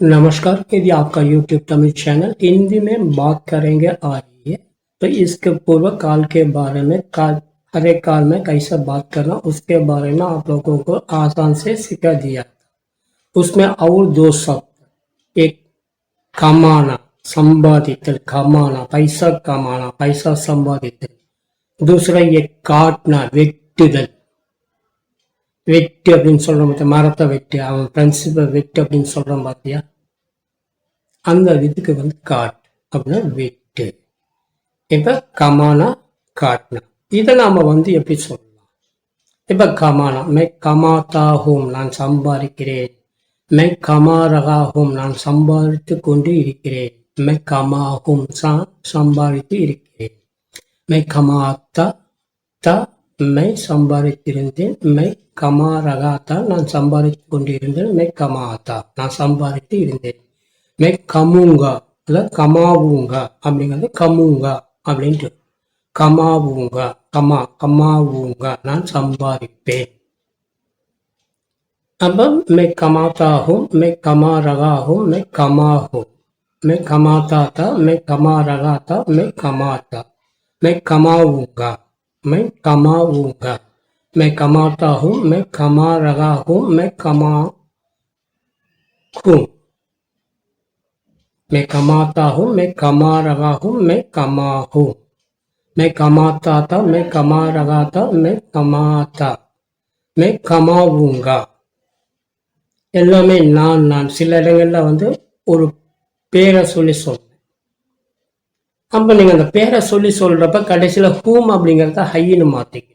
नमस्कार, यदि आपका YouTube तमिल चैनल हिंदी में बात करेंगे आ रही है तो इसके पूर्व काल के बारे में, काल, हर एक काल में कैसे बात करना, उसके बारे में आप लोगों को आसान से सिखा दिया उसमें और दो शब्द, एक कमाना संबादित कमाना, पैसा कमाना, पैसा संपादित दूसरा, ये काटना, व्यक्तिगत। வெட்டு அப்படின்னு சொல்றோம் பார்த்தியா மரத்தை வெட்டு அவன் ஃப்ரெண்ட்ஷிப்பை வெட்டு அப்படின்னு சொல்றான் பார்த்தியா அந்த இதுக்கு வந்து காட் அப்படின்னா வெட்டு. இப்ப கமானா காட்னா இதை நாம வந்து எப்படி சொல்லலாம்? இப்ப கமானா மே கமாத்தாகும் நான் சம்பாதிக்கிறேன். மே கமாரகாகும் நான் சம்பாதித்து கொண்டு இருக்கிறேன். மே கமாகும் சம்பாதித்து இருக்கிறேன். மே கமாத்தா த மை சம்பாதித்திருந்தேன் மை கமாரகாத்தா நான் சம்பாதித்து கொண்டிருந்தேன் மை கமாத்தா நான் சம்பாதித்து இருந்தேன். மை கமுங்கா அதாவது கமாவுங்கா அப்படிங்கிறது கமுங்கா அப்படின்ட்டு. கமாவுங்கா கமா கமாவுங்கா நான் சம்பாதிப்பேன். அப்போ மே கமாத்தாகும் மே கமாரகாகும் மே கமாகும். மே கமாத்தாத்தா மே கமாரகாத்தா மே கமாத்தா மே கமாவுங்கா. मैं कमाऊंगा मैं कमाता हूँ मैं कमा रहा हूँ मैं कमा हूँ मैं कमाता हूँ मैं कमा रहा हूँ मैं कमा हूँ मैं कमाता था मैं कमा रहा था मैं कमाता मैं கமாவுங்கா எல்லாமே நான் நான் சில இடங்கள்ல வந்து ஒரு பேரை சொல்லி சொல்றேன் அப்ப நீங்க அந்த பேரை சொல்லி சொல்றப்ப கடைசியில ஹூம் அப்படிங்கறத ஹைன்னு மாத்திக்கணும்.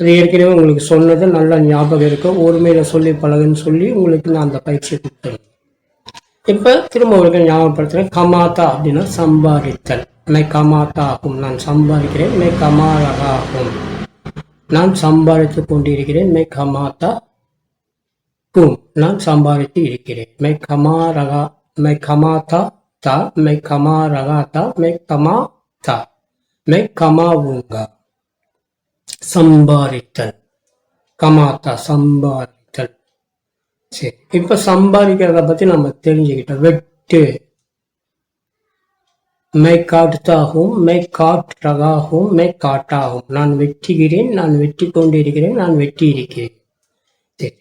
அது ஏற்கனவே உங்களுக்கு சொன்னது நல்லா ஞாபகம் இருக்கும் ஒருமையில சொல்லி பழகுன்னு சொல்லி உங்களுக்கு நான் அந்த பயிற்சியை கொடுத்துருவேன் இப்ப திரும்ப உங்களுக்கு ஞாபகப்படுத்துறேன். கமாத்தா அப்படின்னா சம்பாதித்தல். மை கமாத்தா ஆகும் நான் சம்பாதிக்கிறேன். மை கமாரகா ஆகும் நான் சம்பாதித்து கொண்டிருக்கிறேன். மை கமாத்தா கும் நான் சம்பாதித்து இருக்கிறேன். மை கமாரகா மை கமாத்தா தா மெய் கமா ரகா தா மை கமா தா மெய் கமா உங்கா சம்பாதித்தல் கமாத்தா சம்பாதித்தல் சரி இப்ப சம்பாதிக்கிறத பத்தி நம்ம தெரிஞ்சுக்கிட்டோம் வெட்டு மெய் காட்டுத்தாகும் மெய் காட்டுறகாகும் மெய் காட்டாகும் நான் வெட்டுகிறேன் நான் வெட்டி கொண்டிருக்கிறேன் நான் வெட்டி இருக்கிறேன் சரி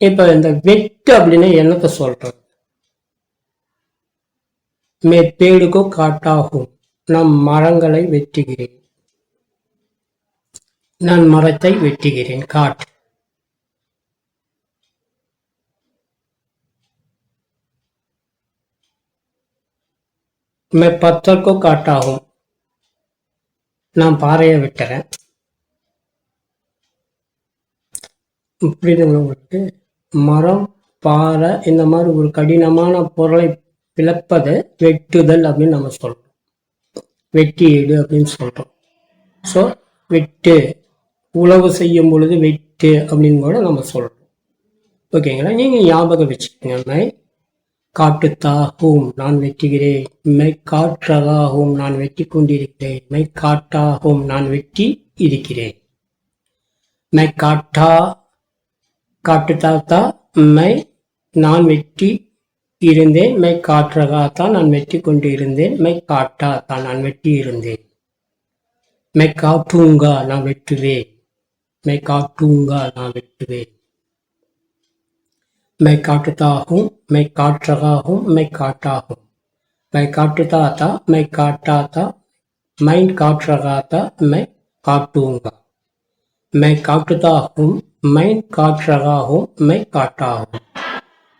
இப்ப இந்த வெட்டு அப்படின்னா என்னத்த சொல்றது மே காட்டாகும். நம் மரங்களை வெட்டுகிறேன். நான் மரத்தை வெட்டுகிறேன். காட். மே பத்தர்க்கோ காட்டாகும். நான் பாறையை விட்டுறேன். புரியுதுங்களா உங்களுக்கு? மரம் பாறை இந்த மாதிரி ஒரு கடினமான பொருளை பிளப்பதை வெட்டுதல் அப்படின்னு நம்ம சொல்றோம். வெட்டி எடு அப்படின்னு சொல்றோம். ஸோ வெட்டு உழவு செய்யும் பொழுது வெட்டு அப்படின்னு கூட நம்ம சொல்றோம். ஓகேங்களா நீங்க ஞாபகம் வச்சுக்கோங்க. மை காட்டுத்தாகும் நான் வெட்டுகிறேன். மை காற்றதாகும் நான் வெட்டி கொண்டிருக்கிறேன். மை காட்டாகும் நான் வெட்டி இருக்கிறேன். மை காட்டா காட்டுத்தாத்தா மை நான் வெட்டி இருந்தேன். மை காற்றகாத்தான் நான் வெட்டி கொண்டு இருந்தேன் மை காட்டா தான் நான் வெட்டி இருந்தேன் மை காட்டுங்கா நான் வெட்டுவேன். மை காட்டுங்கா நான் வெட்டுவேன். மை காட்டுதாகும் மை காற்றகாகும் மை காட்டாகும் மை காட்டுதாத்தா மை காட்டாத்தா மைண்ட் காற்றகாத்தா மை காட்டுங்கா மை காட்டுதாகும் மைண்ட் காற்றகாகும் மை காட்டாகும்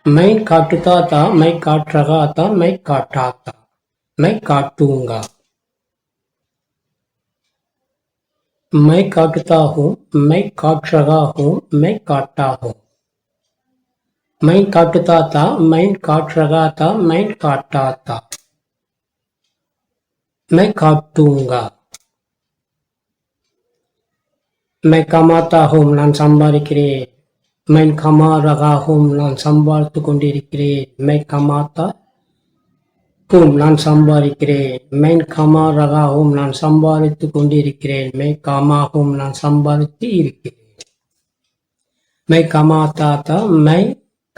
மை காட்டுதாத்தா மை காற்றகாத்தா மை காட்டாத்தா மை காட்டுங்கா मैं काटता हूँ मैं काट रहा हूँ मैं काटता हूँ मैं काटता था मैं काट रहा था मैं काटता था मैं काटूंगा मैं कमाता हूँ நான் சம்பாதிக்கிறேன் மென் கமா ரகாகும் நான் சம்பாதித்து கொண்டிருக்கிறேன் மென் கமாத்தா பூம் நான் சம்பாதிக்கிறேன் மென் கமா ரகாகும் நான் சம்பாதித்து கொண்டிருக்கிறேன் மெய் கமாகும் நான் சம்பாதித்து இருக்கிறேன் மெய் கமா தாத்தா மெய்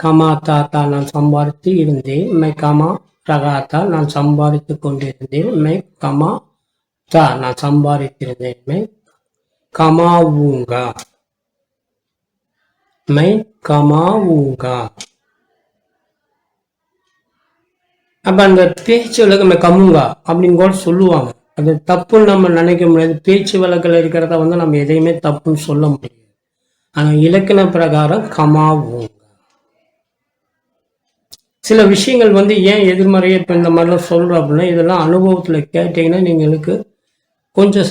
கமா தாத்தா நான் சம்பாதித்து இருந்தேன் மெய் கமா ரகாத்தா நான் சம்பாதித்து கொண்டிருந்தேன் மெய் கமா தா நான் சம்பாதித்திருந்தேன் மெய் கமாவுங்கா மை कमाऊंगा அப்ப அந்த பேச்சு வழக்கு கம்முங்கா அப்படின்னு கூட சொல்லுவாங்க அது தப்புன்னு நம்ம நினைக்க முடியாது பேச்சு வழக்கில் இருக்கிறத வந்து நம்ம எதையுமே தப்புன்னு சொல்ல முடியாது ஆனால் இலக்கண பிரகாரம் கமாவுங்க சில விஷயங்கள் வந்து ஏன் எதிர்மறையை இப்போ இந்த மாதிரிலாம் சொல்கிறோம் அப்படின்னா இதெல்லாம் அனுபவத்தில் கேட்டீங்கன்னா நீங்களுக்கு கொஞ்சம்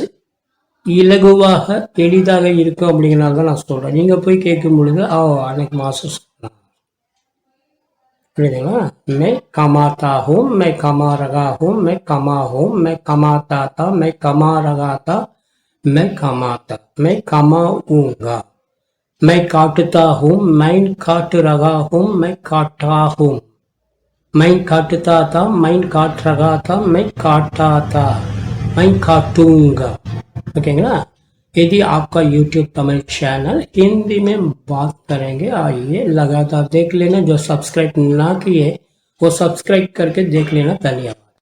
இலகுவாக எளிதாக இருக்கும் அப்படிங்கிறனால தான் நான் சொல்கிறேன் நீங்கள் போய் கேட்கும் பொழுது ஓ அன்னைக்கு மாதம் புரியுதுங்களா? மே கமாத்தாகும் மே கமாரகாகும் மே கமாகும் மே கமாத்தாத்தா மே கமாரகாத்தா மே கமாத்தா மே கமா ஊங்கா மே காட்டுத்தாகும் மைன் காட்டு ரகாகும் மை காட்டாகும் மைன் காட்டுத்தாத்தா மைன் காட்டுரகாத்தா மை காட்டாத்தா மை காட்டுங்கா ना यदि आपका YouTube तमिल चैनल हिंदी में बात करेंगे, आइए लगातार देख लेना, जो सब्सक्राइब ना किए, वो सब्सक्राइब करके देख लेना, धन्यवाद।